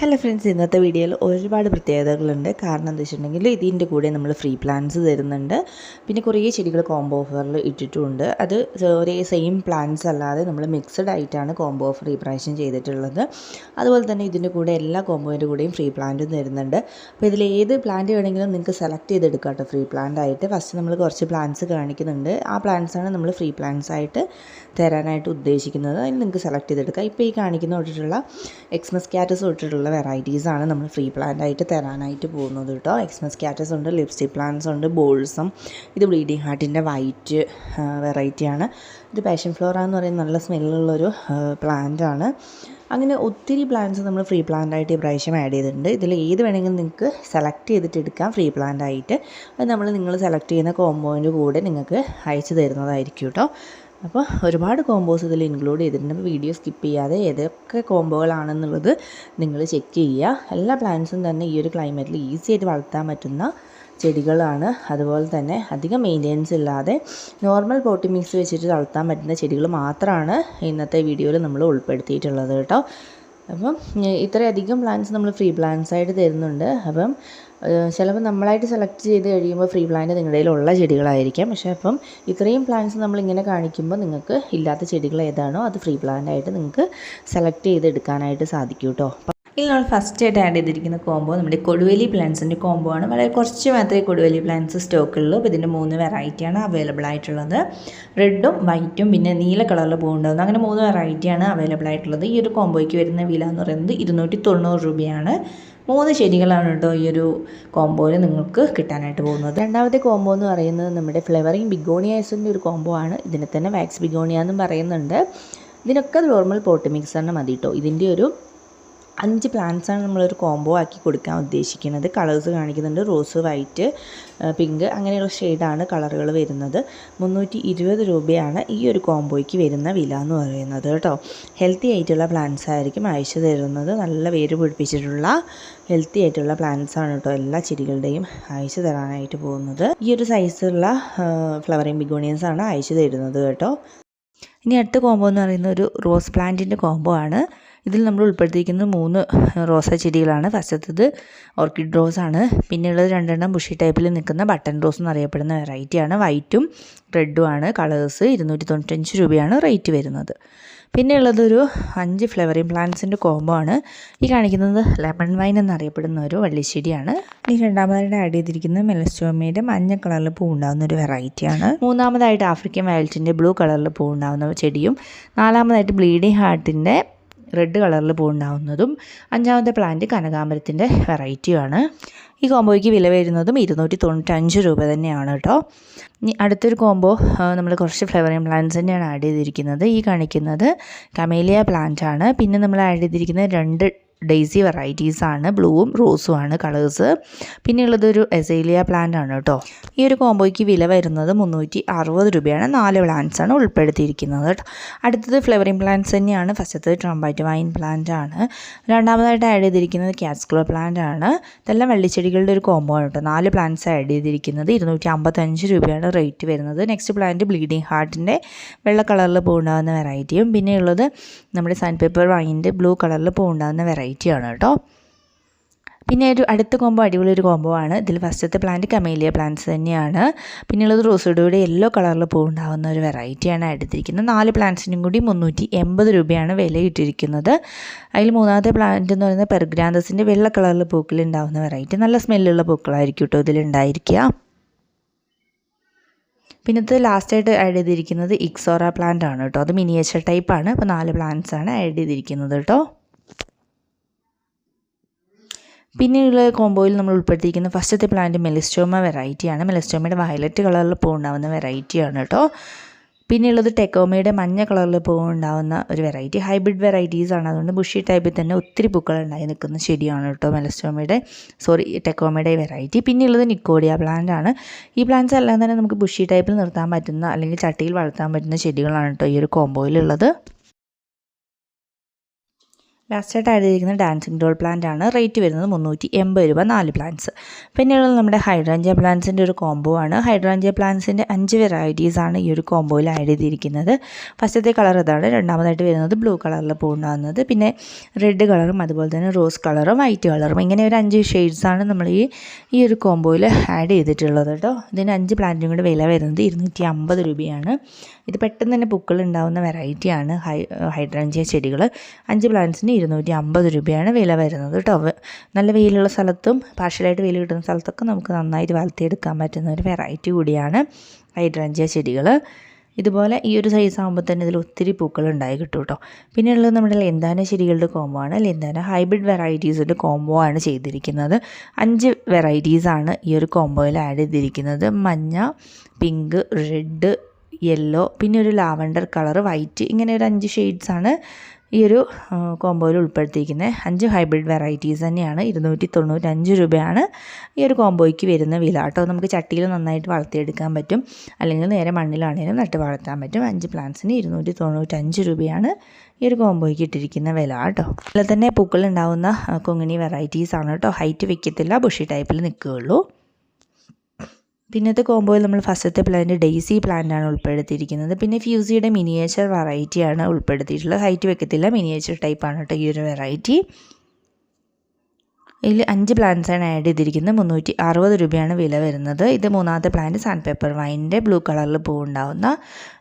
Hello friends ഇന്നത്തെ വീഡിയോയിൽ ഒരുപാട് പ്രത്യേകതകളുണ്ട്. കാരണം എന്താ വെച്ചിട്ടുണ്ടെങ്കിൽ ഇതിന്റെ കൂടെ നമ്മൾ ഫ്രീ പ്ലാൻസ് തരുന്നുണ്ട്. പിന്നെ കുറേ ചെടികൾ കോംബോ ഓഫറിൽ ഇട്ടിട്ടുണ്ട്. അത് ഒരേ സെയിം പ്ലാൻസ് അല്ലാതെ നമ്മൾ മിക്സഡ് ആയിട്ടാണ് കോംബോ ഓഫർ ഈ പ്രാവശ്യം ചെയ്തിട്ടുള്ളത്. അതുപോലെ തന്നെ ഇതിന്റെ കൂടെ എല്ലാ കോംബോന്റെ കൂടെയും ഫ്രീ പ്ലാന്റും തരുന്നുണ്ട്. അപ്പോൾ ഇതിൽ ഏത് പ്ലാന്റ് വേണമെങ്കിലും നിങ്ങൾക്ക് സെലക്ട് ചെയ്തെടുക്കാം കേട്ടോ ഫ്രീ പ്ലാന്റ് ആയിട്ട്. ഫസ്റ്റ് നമ്മൾ കുറച്ച് പ്ലാന്റ്സ് കാണിക്കുന്നുണ്ട്. ആ പ്ലാന്റ്സാണ് നമ്മൾ ഫ്രീ പ്ലാന്റ്സ് ആയിട്ട് തരാനായിട്ട് ഉദ്ദേശിക്കുന്നത്. അതിന് നിങ്ങൾക്ക് സെലക്ട് ചെയ്തെടുക്കാം. ഇപ്പോൾ ഈ കാണിക്കുന്ന തൊട്ടിട്ടുള്ള എക്സ്മസ് ക്യാറ്റസ് തൊട്ടിട്ടുള്ള വെറൈറ്റീസാണ് നമ്മൾ ഫ്രീ പ്ലാന്റ് ആയിട്ട് തരാനായിട്ട് പോകുന്നത് കേട്ടോ എക്സ്മസ് ക്യാറ്റസ് ഉണ്ട് ലിപ്സ്റ്റിക് പ്ലാന്റ്സ് ഉണ്ട് ബോൾസും ഇത് ബ്ലീഡിങ് ഹാർട്ടിന്റെ വൈറ്റ് വെറൈറ്റിയാണ് ഇത് പാഷൻ ഫ്ലോറ എന്ന് പറയുന്ന നല്ല സ്മെല്ലുള്ളൊരു ആണ്. അങ്ങനെ ഒത്തിരി പ്ലാന്റ്സ് നമ്മൾ ഫ്രീ പ്ലാന്റ് ആയിട്ട് ഈ പ്രാവശ്യം ആഡ് ചെയ്തിട്ടുണ്ട്. ഇതിൽ ഏത് വേണമെങ്കിലും നിങ്ങൾക്ക് സെലക്ട് ചെയ്തിട്ട് എടുക്കാം ഫ്രീ പ്ലാന്റ് ആയിട്ട്. അത് നമ്മൾ നിങ്ങൾ സെലക്ട് ചെയ്യുന്ന കോമ്പോയിന്റെ കൂടെ നിങ്ങൾക്ക് അയച്ചു തരുന്നതായിരിക്കും കേട്ടോ അപ്പോൾ ഒരുപാട് കോമ്പോസ് ഇതിൽ ഇൻക്ലൂഡ് ചെയ്തിട്ടുണ്ട്. അപ്പോൾ വീഡിയോ സ്കിപ്പ് ചെയ്യാതെ ഏതൊക്കെ കോമ്പോകളാണെന്നുള്ളത് നിങ്ങൾ ചെക്ക് ചെയ്യുക. എല്ലാ പ്ലാന്റ്സും തന്നെ ഈ ഒരു ക്ലൈമറ്റിൽ ഈസി ആയിട്ട് വളർത്താൻ പറ്റുന്ന ചെടികളാണ്. അതുപോലെ തന്നെ അധികം മെയിന്റെനൻസ് ഇല്ലാതെ നോർമൽ പോട്ടി മിക്സ് വെച്ചിട്ട് വളർത്താൻ പറ്റുന്ന ചെടികൾ മാത്രമാണ് ഇന്നത്തെ വീഡിയോയിൽ നമ്മൾ ഉൾപ്പെടുത്തിയിട്ടുള്ളത് കേട്ടോ. അപ്പം ഇത്രയധികം പ്ലാൻസ് നമ്മൾ ഫ്രീ പ്ലാൻസ് ആയിട്ട് തരുന്നുണ്ട്. അപ്പം ചിലപ്പോൾ നമ്മളായിട്ട് സെലക്ട് ചെയ്ത് കഴിയുമ്പോൾ ഫ്രീ പ്ലാന്റ് നിങ്ങളുടെ കയ്യിലുള്ള ചെടികളായിരിക്കാം. പക്ഷേ അപ്പം ഇത്രയും പ്ലാന്റ്സ് നമ്മളിങ്ങനെ കാണിക്കുമ്പോൾ നിങ്ങൾക്ക് ഇല്ലാത്ത ചെടികൾ ഏതാണോ അത് ഫ്രീ പ്ലാന്റ് ആയിട്ട് നിങ്ങൾക്ക് സെലക്ട് ചെയ്ത് എടുക്കാനായിട്ട് സാധിക്കും കേട്ടോ ഇതിൽ നമ്മൾ ഫസ്റ്റ് ആയിട്ട് ആഡ് ചെയ്തിരിക്കുന്ന കോംബോ നമ്മുടെ കൊടുവേലി പ്ലാന്റ്സിന്റെ കോംബോ ആണ്. വളരെ കുറച്ച് മാത്രമേ കൊടുവേലി പ്ലാന്റ്സ് സ്റ്റോക്കുള്ളൂ അപ്പോൾ ഇതിന്റെ മൂന്ന് വെറൈറ്റിയാണ് അവൈലബിൾ ആയിട്ടുള്ളത്. റെഡും വൈറ്റും പിന്നെ നീല കളറിൽ പോകുന്നുണ്ടാകുന്നു അങ്ങനെ മൂന്ന് വെറൈറ്റിയാണ് അവൈലബിൾ ആയിട്ടുള്ളത്. ഈ ഒരു കോംബോയ്ക്ക് വരുന്ന വില എന്ന് പറയുന്നത് ഇരുന്നൂറ്റി തൊണ്ണൂറ് രൂപയാണ്. മൂന്ന് ചെടികളാണ് കേട്ടോ ഈ ഒരു കോംബോയിൽ നിങ്ങൾക്ക് കിട്ടാനായിട്ട് പോകുന്നത്. രണ്ടാമത്തെ കോംബോ എന്ന് പറയുന്നത് നമ്മുടെ ഫ്ലവറിങ് ബിഗോണിയാസിന്റെ ഒരു കോംബോ ആണ്. ഇതിനെ തന്നെ വാക്സ് ബിഗോണിയ എന്നും പറയുന്നുണ്ട്. ഇതിനൊക്കെ നോർമൽ പോട്ട് മിക്സ് തന്നെ മതി കേട്ടോ. ഇതിന്റെ ഒരു അഞ്ച് പ്ലാന്റ്സാണ് നമ്മളൊരു കോംബോ ആക്കി കൊടുക്കാൻ ഉദ്ദേശിക്കുന്നത്. കളേഴ്സ് കാണിക്കുന്നുണ്ട്. റോസ് വൈറ്റ് പിങ്ക് അങ്ങനെയുള്ള ഷെയ്ഡാണ് കളറുകൾ വരുന്നത്. മുന്നൂറ്റി ഇരുപത് രൂപയാണ് ഈ ഒരു കോംബോയ്ക്ക് വരുന്ന വില എന്ന് പറയുന്നത് കേട്ടോ. ഹെൽത്തി ആയിട്ടുള്ള പ്ലാന്റ്സ് ആയിരിക്കും അയച്ചു തരുന്നത്. നല്ല വേര് പിടിപ്പിച്ചിട്ടുള്ള ഹെൽത്തി ആയിട്ടുള്ള പ്ലാന്റ്സ് ആണ് കേട്ടോ എല്ലാ ചെടികളുടെയും അയച്ചു തരാനായിട്ട് പോകുന്നത്. ഈ ഒരു സൈസുള്ള ഫ്ലവറിങ് ബിഗോണിയൻസ് ആണ് അയച്ചു തരുന്നത് കേട്ടോ. ഇനി അടുത്ത കോംബോ എന്ന് പറയുന്ന ഒരു റോസ് പ്ലാന്റിന്റെ കോംബോ ആണ്. ഇതിൽ നമ്മൾ ഉൾപ്പെടുത്തിയിരിക്കുന്നത് മൂന്ന് റോസ ചെടികളാണ്. ഫസ്റ്റത്തത് ഓർക്കിഡ് റോസ് ആണ്. പിന്നെയുള്ളത് രണ്ടെണ്ണം ബുഷി ടൈപ്പിൽ നിൽക്കുന്ന ബട്ടൺ റോസ് എന്നറിയപ്പെടുന്ന വെറൈറ്റിയാണ് വൈറ്റും റെഡും ആണ്. കളേഴ്സ് ഇരുന്നൂറ്റി തൊണ്ണൂറ്റഞ്ച് രൂപയാണ് റേറ്റ് വരുന്നത്. പിന്നെ ഉള്ളതൊരു അഞ്ച് ഫ്ലവറിങ് പ്ലാന്റ്സിന്റെ കോമ്പോ ആണ്. ഈ കാണിക്കുന്നത് ലെമൺ വൈൻ എന്നറിയപ്പെടുന്ന ഒരു വള്ളിച്ചെടിയാണ്. ഈ രണ്ടാമതായിട്ട് ആഡ് ചെയ്തിരിക്കുന്നത് മെലസ്റ്റോമയുടെ മഞ്ഞ കളറിൽ പൂ ഉണ്ടാകുന്ന ഒരു വെറൈറ്റിയാണ് മൂന്നാമതായിട്ട് ആഫ്രിക്കൻ വയലറ്റിന്റെ ബ്ലൂ കളറിൽ പൂ ഉണ്ടാകുന്ന ചെടിയും നാലാമതായിട്ട് ബ്ലീഡിങ് ഹാർട്ടിന്റെ റെഡ് കളറിൽ പൂണ്ടാവുന്നതും അഞ്ചാമത്തെ പ്ലാന്റ് കനകാമ്പരത്തിന്റെ വെറൈറ്റിയാണ് ഈ കോമ്പോയ്ക്ക് വില വരുന്നതും ഇരുന്നൂറ്റി തൊണ്ണൂറ്റഞ്ച് രൂപ തന്നെയാണ് കേട്ടോ. ഇനി അടുത്തൊരു കോമ്പോ നമ്മൾ കുറച്ച് ഫ്ലവറിങ് പ്ലാന്റ്സ് തന്നെയാണ് ആഡ് ചെയ്തിരിക്കുന്നത്. ഈ കാണിക്കുന്നത് കമേലിയ പ്ലാന്റ് ആണ് പിന്നെ നമ്മൾ ആഡ് ചെയ്തിരിക്കുന്നത് രണ്ട് ഡെയ്സി വെറൈറ്റീസാണ്. ബ്ലൂവും റോസും ആണ് കളേഴ്സ്. പിന്നെ ഉള്ളതൊരു എസേലിയ പ്ലാന്റ് ആണ് കേട്ടോ. ഈ ഒരു കോമ്പോയ്ക്ക് വില വരുന്നത് മുന്നൂറ്റി അറുപത് രൂപയാണ്. നാല് പ്ലാന്റ്സ് ആണ് ഉൾപ്പെടുത്തിയിരിക്കുന്നത് കേട്ടോ. അടുത്തത് ഫ്ലവറിംഗ് പ്ലാന്റ്സ് തന്നെയാണ്. ഫസ്റ്റത്തെ ട്രംബൈറ്റ് വൈൻ പ്ലാന്റ് ആണ്. രണ്ടാമതായിട്ട് ആഡ് ചെയ്തിരിക്കുന്നത് കാസ്ക്ലോ പ്ലാന്റ് ആണ്. ഇതെല്ലാം വെള്ളിച്ചെടികളുടെ ഒരു കോമ്പോ ആണ് കേട്ടോ. നാല് പ്ലാന്റ്സ് ആഡ് ചെയ്തിരിക്കുന്നത്. ഇരുന്നൂറ്റി അമ്പത്തഞ്ച് രൂപയാണ് റേറ്റ് വരുന്നത്. നെക്സ്റ്റ് പ്ലാന്റ് ബ്ലീഡിംഗ് ഹാർട്ടിന്റെ വെള്ള കളറിൽ പൂണ്ടാകുന്ന വെറൈറ്റിയും പിന്നെയുള്ളത് നമ്മുടെ സാൻഡ് പേപ്പർ വൈന്റെ ബ്ലൂ കളറിൽ പൂണ്ടാകുന്ന വെറൈറ്റി വെറൈറ്റിയാണ് കേട്ടോ പിന്നെ ഒരു അടുത്ത കോംബോ അടിപൊളി ഒരു കോംബോ ആണ്. ഇതിൽ ഫസ്റ്റത്തെ പ്ലാന്റ് കമേലിയ പ്ലാന്റ്സ് തന്നെയാണ്. പിന്നെയുള്ളത് റോസോഡിയുടെ യെല്ലോ കളറിൽ പൂവുണ്ടാകുന്ന ഒരു വെറൈറ്റിയാണ് എടുത്തിരിക്കുന്നത്. നാല് പ്ലാന്റ്സിനും കൂടി മുന്നൂറ്റി എൺപത് രൂപയാണ് വില ഇട്ടിരിക്കുന്നത് അതിൽ മൂന്നാമത്തെ പ്ലാന്റ് എന്ന് പറയുന്നത് പെർഗ്രാന്തസിന്റെ വെള്ള കളറിൽ പൂക്കളുണ്ടാകുന്ന വെറൈറ്റി നല്ല സ്മെല്ലുള്ള പൂക്കളായിരിക്കും കേട്ടോ ഇതിലുണ്ടായിരിക്കുക പിന്നത്തെ ലാസ്റ്റായിട്ട് ആഡ് ചെയ്തിരിക്കുന്നത് ഇക്സോറ പ്ലാന്റ് ആണ് കേട്ടോ അത് മിനിയേച്ചർ ടൈപ്പാണ് അപ്പോൾ നാല് പ്ലാന്റ്സ് ആണ് ആഡ് ചെയ്തിരിക്കുന്നത് കേട്ടോ പിന്നെയുള്ള കോമ്പോയിൽ നമ്മൾ ഉൾപ്പെടുത്തിയിരിക്കുന്ന ഫസ്റ്റത്തെ പ്ലാന്റ് മെലിസ്റ്റോമ വെറൈറ്റിയാണ് മെലിസ്റ്റോമയുടെ വയലറ്റ് കളറിൽ പൂവുണ്ടാവുന്ന വെറൈറ്റിയാണ് കേട്ടോ. പിന്നെയുള്ളത് ടെക്കോമയുടെ മഞ്ഞ കളറിൽ പൂവുണ്ടാവുന്ന ഒരു വെറൈറ്റി ഹൈബ്രിഡ് വെറൈറ്റീസ് ആണ്. അതുകൊണ്ട് ബുഷി ടൈപ്പിൽ തന്നെ ഒത്തിരി പൂക്കൾ ഉണ്ടായി നിൽക്കുന്ന ചെടിയാണ് കേട്ടോ മെലസ്റ്റോമയുടെ സോറി ടെക്കോമയുടെ വെറൈറ്റി പിന്നെയുള്ളത് നിക്കോഡിയ പ്ലാന്റ് ആണ്. ഈ പ്ലാന്റ്സ് എല്ലാം തന്നെ നമുക്ക് ബുഷി ടൈപ്പിൽ നിർത്താൻ പറ്റുന്ന അല്ലെങ്കിൽ ചട്ടിയിൽ വളർത്താൻ പറ്റുന്ന ചെടികളാണ് കേട്ടോ ഈ ഒരു കോംബോയിലുള്ളത് ലാസ്റ്റായിട്ട് ആഡ് ചെയ്തിരിക്കുന്ന ഡാൻസിങ് ഡോൾ പ്ലാന്റ് ആണ്. റേറ്റ് വരുന്നത് മുന്നൂറ്റി എൺപത് രൂപ നാല് പ്ലാന്റ്സ് പിന്നെയുള്ളത് നമ്മുടെ ഹൈഡ്രാഞ്ചിയ പ്ലാന്റ്സിന്റെ ഒരു കോംബോ ആണ്. ഹൈഡ്രാഞ്ചിയ പ്ലാന്റ്സിന്റെ അഞ്ച് വെറൈറ്റീസ് ആണ് ഈ ഒരു കോംബോയിൽ ആഡ് ചെയ്തിരിക്കുന്നത്. ഫസ്റ്റത്തെ കളർ ഇതാണ്. രണ്ടാമതായിട്ട് വരുന്നത് ബ്ലൂ കളറിൽ പോകുന്നത് പിന്നെ റെഡ് കളറും അതുപോലെ തന്നെ റോസ് കളറും വൈറ്റ് കളറും ഇങ്ങനെ ഒരു അഞ്ച് ഷെയ്ഡ്സ് ആണ് നമ്മൾ ഈ ഈ ഒരു കോംബോയിൽ ആഡ് ചെയ്തിട്ടുള്ളത് കേട്ടോ ഇതിന് അഞ്ച് പ്ലാന്റിനും കൂടെ വില വരുന്നത് ഇരുന്നൂറ്റി അമ്പത് രൂപയാണ്. ഇത് പെട്ടെന്ന് തന്നെ പൂക്കൾ ഉണ്ടാകുന്ന വെറൈറ്റിയാണ് ഹൈ ഹൈഡ്രാഞ്ചിയ ചെടികൾ അഞ്ച് പ്ലാന്റ്സിന് ഇരുന്നൂറ്റി അമ്പത് രൂപയാണ് വില വരുന്നത് കേട്ടോ നല്ല വെയിലുള്ള സ്ഥലത്തും പാർഷ്യലായിട്ട് വെയിൽ കിട്ടുന്ന സ്ഥലത്തൊക്കെ നമുക്ക് നന്നായിട്ട് വളർത്തിയെടുക്കാൻ പറ്റുന്ന ഒരു വെറൈറ്റി കൂടിയാണ് ഹൈഡ്രാഞ്ചിയ ചെടികൾ ഇതുപോലെ ഈ ഒരു സൈസ് ആകുമ്പോൾ തന്നെ ഇതിൽ ഒത്തിരി പൂക്കൾ ഉണ്ടായി കിട്ടും കേട്ടോ പിന്നെ ഉള്ളത് നമ്മുടെ ലെന്താന ചെടികളുടെ കോംബോ ആണ്. ലെന്താന ഹൈബ്രിഡ് വെറൈറ്റീസിന്റെ കോംബോ ആണ് ചെയ്തിരിക്കുന്നത്. അഞ്ച് വെറൈറ്റീസാണ് ഈ ഒരു കോംബോയിൽ ആഡ് ചെയ്തിരിക്കുന്നത്. മഞ്ഞ പിങ്ക് റെഡ് യെല്ലോ പിന്നെ ഒരു ലാവണ്ടർ കളർ വൈറ്റ് ഇങ്ങനെ ഒരു അഞ്ച് ഷെയ്ഡ്സാണ് ഈ ഒരു കോംബോയിൽ ഉൾപ്പെടുത്തിയിരിക്കുന്നത് അഞ്ച് ഹൈബ്രിഡ് വെറൈറ്റീസ് തന്നെയാണ്. ഇരുന്നൂറ്റി തൊണ്ണൂറ്റഞ്ച് രൂപയാണ് ഈ ഒരു കോംബോയ്ക്ക് വരുന്ന വില കേട്ടോ. നമുക്ക് ചട്ടിയിൽ നന്നായിട്ട് വളർത്തിയെടുക്കാൻ പറ്റും. അല്ലെങ്കിൽ നേരെ മണ്ണിലാണെങ്കിലും നട്ട് വളർത്താൻ പറ്റും. അഞ്ച് പ്ലാന്റ്സിന് ഇരുന്നൂറ്റി തൊണ്ണൂറ്റഞ്ച് രൂപയാണ് ഈ ഒരു കോംബോയ്ക്ക് ഇട്ടിരിക്കുന്ന വില കേട്ടോ. അതുപോലെ തന്നെ പൂക്കൾ ഉണ്ടാവുന്ന കൊങ്ങിണി വെറൈറ്റീസ് ആണ് കേട്ടോ. ഹൈറ്റ് വെക്കത്തില്ല. ബുഷി ടൈപ്പിൽ നിൽക്കുകയുള്ളൂ. പിന്നത്തെ കോമ്പോയിൽ നമ്മൾ ഫസ്റ്റത്തെ പ്ലാന്റ് ഡെയ്സി പ്ലാന്റ് ആണ് ഉൾപ്പെടുത്തിയിരിക്കുന്നത്. പിന്നെ ഫ്യൂസിയുടെ മിനിയേച്ചർ വെറൈറ്റിയാണ് ഉൾപ്പെടുത്തിയിട്ടുള്ളത്. ഹൈറ്റ് വെക്കത്തില്ല. മിനിയേച്ചർ ടൈപ്പാണ് കേട്ടോ ഈ ഒരു വെറൈറ്റി ഇതിൽ അഞ്ച് പ്ലാന്റ്സ് ആണ് ആഡ് ചെയ്തിരിക്കുന്നത്. മുന്നൂറ്റി അറുപത് രൂപയാണ് വില വരുന്നത്. ഇത് മൂന്നാമത്തെ പ്ലാന്റ് സാൻഡ് പേപ്പർ വൈന്റെ ബ്ലൂ കളറിൽ പൂവുണ്ടാവുന്ന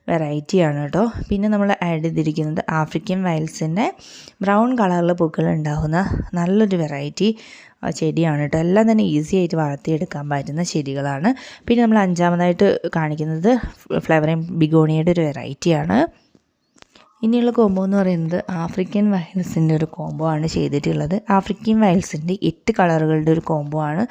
വെറൈറ്റിയാണ് കേട്ടോ. പിന്നെ നമ്മൾ ആഡ് ചെയ്തിരിക്കുന്നത് ആഫ്രിക്കൻ വയൽസിന്റെ ബ്രൗൺ കളറിൽ പൂക്കൾ ഉണ്ടാകുന്ന നല്ലൊരു വെറൈറ്റി ചെടിയാണ് കേട്ടോ. എല്ലാം തന്നെ ഈസി ആയിട്ട് വളർത്തിയെടുക്കാൻ പറ്റുന്ന ചെടികളാണ്. പിന്നെ നമ്മൾ അഞ്ചാമതായിട്ട് കാണിക്കുന്നത് ഫ്ലവറിങ് ബിഗോണിയുടെ ഒരു വെറൈറ്റിയാണ് ഇനിയുള്ള കോംബോ എന്ന് പറയുന്നത് ആഫ്രിക്കൻ വയൽസിന്റെ ഒരു കോംബോ ആണ് ചെയ്തിട്ടുള്ളത്. ആഫ്രിക്കൻ വയൽസിന്റെ എട്ട് കളറുകളുടെ ഒരു കോംബോ ആണ്.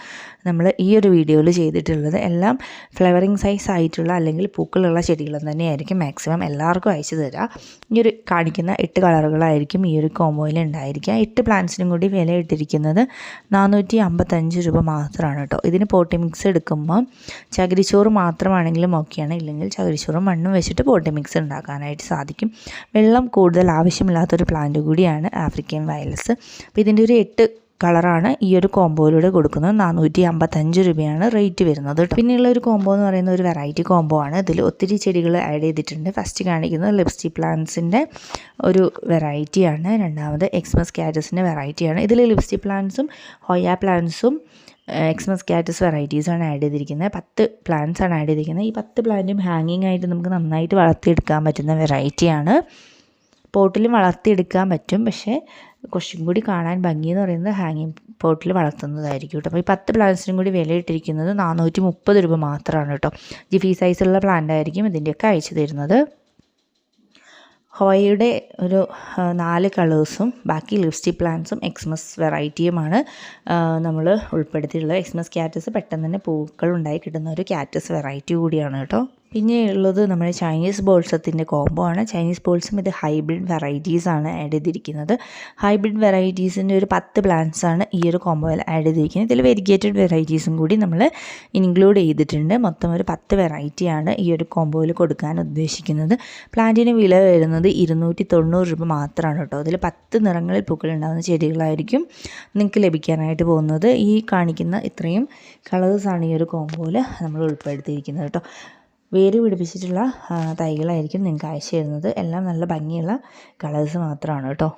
നമ്മൾ ഈ ഒരു വീഡിയോയിൽ ചെയ്തിട്ടുള്ളത് എല്ലാം ഫ്ലവറിങ് സൈസ് ആയിട്ടുള്ള അല്ലെങ്കിൽ പൂക്കളുള്ള ചെടികൾ തന്നെയായിരിക്കും മാക്സിമം എല്ലാവർക്കും അയച്ചു തരാം. ഈ ഒരു കാണിക്കുന്ന എട്ട് കളറുകളായിരിക്കും ഈ ഒരു കോമ്പോയിൽ ഉണ്ടായിരിക്കുക. എട്ട് പ്ലാന്റ്സിനും കൂടി വില ഇട്ടിരിക്കുന്നത് നാനൂറ്റി അമ്പത്തഞ്ച് രൂപ മാത്രമാണ് കേട്ടോ ഇതിന് പോട്ടി മിക്സ് എടുക്കുമ്പോൾ ചകിരിച്ചോറ് മാത്രമാണെങ്കിലും ഓക്കെയാണ് ഇല്ലെങ്കിൽ ചകിരിച്ചോറും മണ്ണും വെച്ചിട്ട് പോട്ടി മിക്സ് ഉണ്ടാക്കാനായിട്ട് സാധിക്കും. വെള്ളം കൂടുതൽ ആവശ്യമില്ലാത്തൊരു പ്ലാന്റ് കൂടിയാണ് ആഫ്രിക്കൻ വയലസ് അപ്പോൾ ഇതിന്റെ ഒരു എട്ട് കളറാണ് ഈ ഒരു കോംബോയിലൂടെ കൊടുക്കുന്നത്. നാനൂറ്റി അമ്പത്തഞ്ച് രൂപയാണ് റേറ്റ് വരുന്നത് പിന്നെയുള്ള ഒരു കോംബോ എന്ന് പറയുന്ന ഒരു വെറൈറ്റി കോംബോ ആണ്. ഇതിൽ ഒത്തിരി ചെടികൾ ആഡ് ചെയ്തിട്ടുണ്ട്. ഫസ്റ്റ് കാണിക്കുന്നത് ലിപ്സ്റ്റിക് പ്ലാന്റ്സിന്റെ ഒരു വെറൈറ്റിയാണ് രണ്ടാമത് എക്സ്മസ് കാറ്റസിന്റെ വെറൈറ്റിയാണ് ഇതിൽ ലിപ്സ്റ്റിക് പ്ലാന്റ്സും ഹൊയ പ്ലാന്റ്സും എക്സ്മസ് കാറ്റസ് വെറൈറ്റീസാണ് ആഡ് ചെയ്തിരിക്കുന്നത്. പത്ത് പ്ലാന്റ്സ് ആണ് ആഡ് ചെയ്തിരിക്കുന്നത്. ഈ പത്ത് പ്ലാന്റും ഹാങ്ങിങ് ആയിട്ട് നമുക്ക് നന്നായിട്ട് വളർത്തിയെടുക്കാൻ പറ്റുന്ന വെറൈറ്റിയാണ് പോട്ടിലും വളർത്തിയെടുക്കാൻ പറ്റും. പക്ഷേ കുറച്ചും കൂടി കാണാൻ ഭംഗിയെന്ന് പറയുന്നത് ഹാങ്ങിങ് പോട്ടിൽ വളർത്തുന്നതായിരിക്കും കേട്ടോ. അപ്പോൾ ഈ പത്ത് പ്ലാന്റ്സിനും കൂടി വിലയിട്ടിരിക്കുന്നത് നാനൂറ്റി മുപ്പത് രൂപ മാത്രമാണ് കേട്ടോ. ജിഫി സൈസുള്ള പ്ലാന്റ് ആയിരിക്കും ഇതിന്റെയൊക്കെ അയച്ചു തരുന്നത്. ഹോയയുടെ ഒരു നാല് കളേഴ്സും ബാക്കി ലിപ്സ്റ്റിക് പ്ലാന്റ്സും എക്സ്മസ് വെറൈറ്റിയുമാണ് നമ്മൾ ഉൾപ്പെടുത്തിയിട്ടുള്ളത്. എക്സ്മസ് ക്യാറ്റസ് പെട്ടെന്ന് തന്നെ പൂക്കൾ ഉണ്ടായി കിട്ടുന്ന ഒരു ക്യാറ്റസ് വെറൈറ്റി കൂടിയാണ് കേട്ടോ. പിന്നെ ഉള്ളത് നമ്മുടെ ചൈനീസ് ബോൾസത്തിന്റെ കോംബോ ആണ്. ചൈനീസ് ബോൾസും ഇത് ഹൈബ്രിഡ് വെറൈറ്റീസ് ആണ് ആഡ് ചെയ്തിരിക്കുന്നത്. ഹൈബ്രിഡ് വെറൈറ്റീസിന്റെ ഒരു പത്ത് ആണ് ഈ ഒരു കോംബോയിൽ ആഡ് ചെയ്തിരിക്കുന്നത്. ഇതിൽ വെരിഗേറ്റഡ് വെറൈറ്റീസും കൂടി നമ്മൾ ഇൻക്ലൂഡ് ചെയ്തിട്ടുണ്ട്. മൊത്തം ഒരു പത്ത് വെറൈറ്റിയാണ് ഈ ഒരു കോംബോയിൽ കൊടുക്കാൻ ഉദ്ദേശിക്കുന്നത്. പ്ലാന്റിന് വില വരുന്നത് ഇരുന്നൂറ്റി തൊണ്ണൂറ് രൂപ മാത്രമാണ് കേട്ടോ. അതിൽ പത്ത് നിറങ്ങളിൽ പൂക്കൾ ഉണ്ടാകുന്ന ചെടികളായിരിക്കും നിങ്ങൾക്ക് ലഭിക്കാനായിട്ട് പോകുന്നത്. ഈ കാണിക്കുന്ന ഇത്രയും കളേഴ്സാണ് ഈ ഒരു കോംബോയിൽ നമ്മൾ ഉൾപ്പെടുത്തിയിരിക്കുന്നത് കേട്ടോ. വേര് പിടിപ്പിച്ചിട്ടുള്ള തൈകളായിരിക്കും നിങ്ങൾക്ക് അയച്ചു തരുന്നത്. എല്ലാം നല്ല ഭംഗിയുള്ള കളേഴ്സ് മാത്രമാണ് കേട്ടോ.